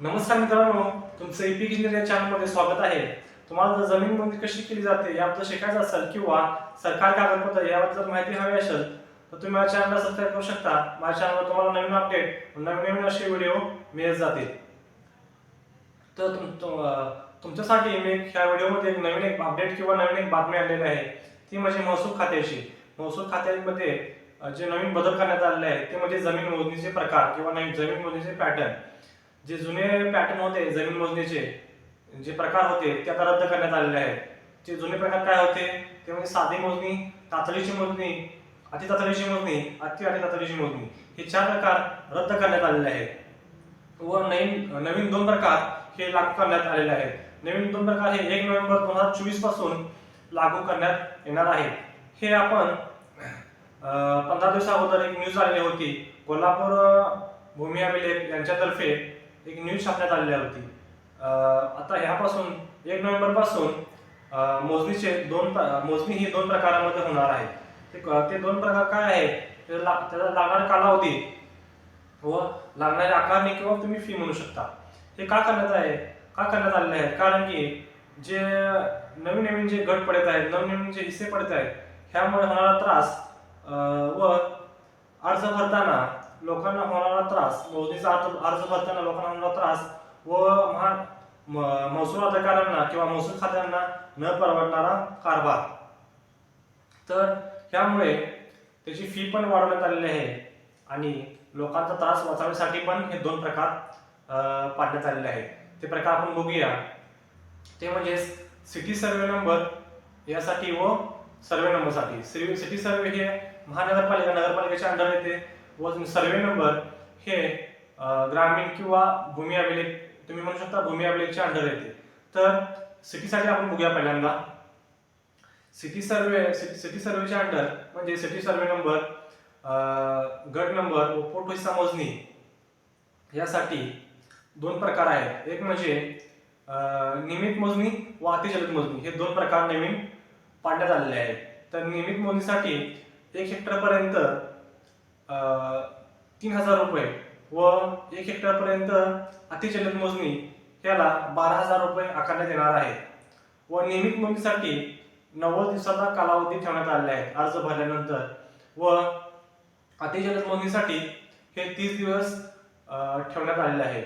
नमस्कार मित्रांनो तुमचं इपिक इंजिनियर या चॅनलमध्ये स्वागत आहे. तुम्हाला जर जमीन नोंदणी कशी केली जाते याबद्दल शिकायचं असेल किंवा सरकार कागदपत्र याबद्दल जर माहिती हवी असेल तर तुम्ही माझ्या चॅनलला सबस्क्राईब करू शकता. माझ्या चॅनलवर तुम्हाला नवीन अपडेट नवीन नवीन असे व्हिडिओ मिळत जातील. तर तुमच्यासाठी मी ह्या व्हिडिओमध्ये एक नवीन एक अपडेट किंवा नवीन एक बातमी आणलेली आहे. ती म्हणजे महसूल खात्याची महसूल खात्यामध्ये जे नवीन बदल करण्यात आलेले आहे ते म्हणजे जमीन मोजणीचे प्रकार किंवा नवीन जमीन मोजणीचे पॅटर्न जे जुने पॅटर्न होते जमीन मोजणीचे जे प्रकार होते ते आता रद्द करण्यात आलेले आहेत. जे जुने प्रकार काय होते ते म्हणजे साधी मोजणी तातडीची मोजणी अति तातडीची मोजणी अति अति तातडीची मोजणी हे चार प्रकार रद्द करण्यात आलेले आहेत. व नवीन नवीन दोन प्रकार हे लागू करण्यात आलेले आहेत. नवीन दोन प्रकार हे एक नोव्हेंबर दोन हजार चोवीसपासून लागू करण्यात येणार आहे हे आपण पंधरा दिवसा अगोदर एक न्यूज आलेली होती. कोल्हापूर भूमी अभिलेख यांच्यातर्फे एक न्यूज छापण्यात आलेली होती. आता ह्यापासून एक नोव्हेंबरपासून मोजणीचे दोन प्र- मोजणी ही दोन प्रकारामध्ये होणार आहे. ते क- ते दोन प्रकार काय आहेत ते ला- त्याचा लागणारा कालावधी व लागणारी आकारणी किंवा तुम्ही फी म्हणू शकता. हे का करण्यात आहे? का करण्यात आलेले आहे कारण की जे नवीन नवीन जे गट पडत आहेत नवीन नवीन जे हिस्से पडत आहेत ह्यामुळे होणारा त्रास व अर्ज भरताना लोकांना होणारा त्रास मोजणीचा अर्ज अर्ज भरताना लोकांना होणारा त्रास व महा महसूल अधिकाऱ्यांना किंवा महसूल खात्यांना न परवडणारा कारभार. तर त्यामुळे त्याची फी पण वाढवण्यात आलेली आहे आणि लोकांचा त्रास वाचवण्यासाठी पण हे दोन प्रकार पाडण्यात आलेले आहेत. ते प्रकार आपण बघूया. ते म्हणजे सिटी सर्वे नंबर यासाठी व सर्वे नंबरसाठी सिटी सर्वे हे महानगरपालिका नगरपालिकेच्या अंडर येते. व सर्वे नंबर हे ग्रामीण किंवा भूमी अभिलेख तुम्ही म्हणू शकता भूमी अभिलेखच्या अंडर येते. तर सिटीसाठी आपण बघूया पहिल्यांदा. सिटी सर्वे सिटी सर्वेच्या अंडर म्हणजे सिटी सर्वे नंबर गट नंबर व पोट हिस्सा मोजणी यासाठी दोन प्रकार आहेत. एक म्हणजे नियमित मोजणी व अतिजलद मोजणी. हे दोन प्रकार नवीन पाडण्यात आलेले आहेत. तर नियमित मोजणीसाठी एक हेक्टर पर्यंत तीन हजार रुपये व एक हेक्टरपर्यंत अतिजलद मोजणी याला बारा हजार रुपये आकारण्यात येणार आहे. व नियमित मोजणीसाठी नव्वद दिवसाचा कालावधी ठेवण्यात आलेला आहे अर्ज भरल्यानंतर. व अतिजलद मोजणीसाठी हे तीस दिवस ठेवण्यात आलेले आहे.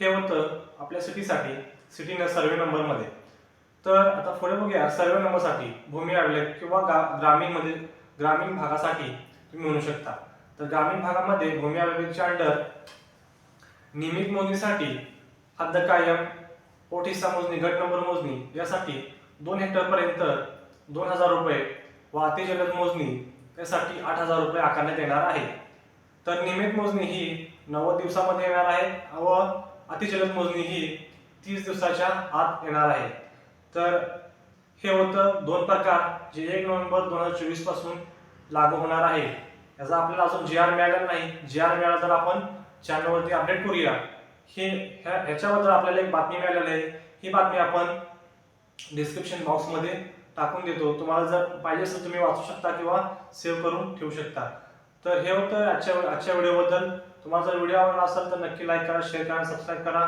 हे होतं आपल्या सिटीसाठी सिटी सर्वे नंबरमध्ये. तर आता पुढे बघूया सर्वे नंबरसाठी भूमी अभिलेख किंवा गा- ग्रामीणमध्ये ग्रामीण भागासाठी तुम्ही म्हणू शकता. तर ग्रामीण भागामध्ये भूमी अभिलेखच्या अंडर नियमित मोजणीसाठी हद्द कायम पोट हिस्सा मोजणी गट नंबर मोजणी यासाठी दोन हेक्टरपर्यंत दोन हजार रुपये व अतिजलद मोजणी यासाठी आठ हजार रुपये आकारण्यात येणार आहे. तर नियमित मोजणी ही नव्वद दिवसामध्ये येणार आहे व अतिजलद मोजणी ही तीस दिवसाच्या आत येणार आहे. तर हे होतं दोन प्रकार जे एक नोव्हेंबर दोन हजार चोवीसपासून लागू होणार आहे. याचा आपल्याला अजून जी आर मिळालेला नाही. जी आर मिळाला तर आपण चॅनलवरती अपडेट करूया. हे ह्याच्याबद्दल आपल्याला एक बातमी मिळालेली आहे. ही बातमी आपण डिस्क्रिप्शन बॉक्समध्ये टाकून देतो. तुम्हाला जर पाहिजे असेल तुम्ही वाचू शकता किंवा सेव्ह करून ठेवू शकता. तर हे होतं आजच्या आजच्या व्हिडिओबद्दल. तुम्हाला जर व्हिडिओ आवडला असेल तर नक्की लाईक करा शेअर करा सबस्क्राईब करा.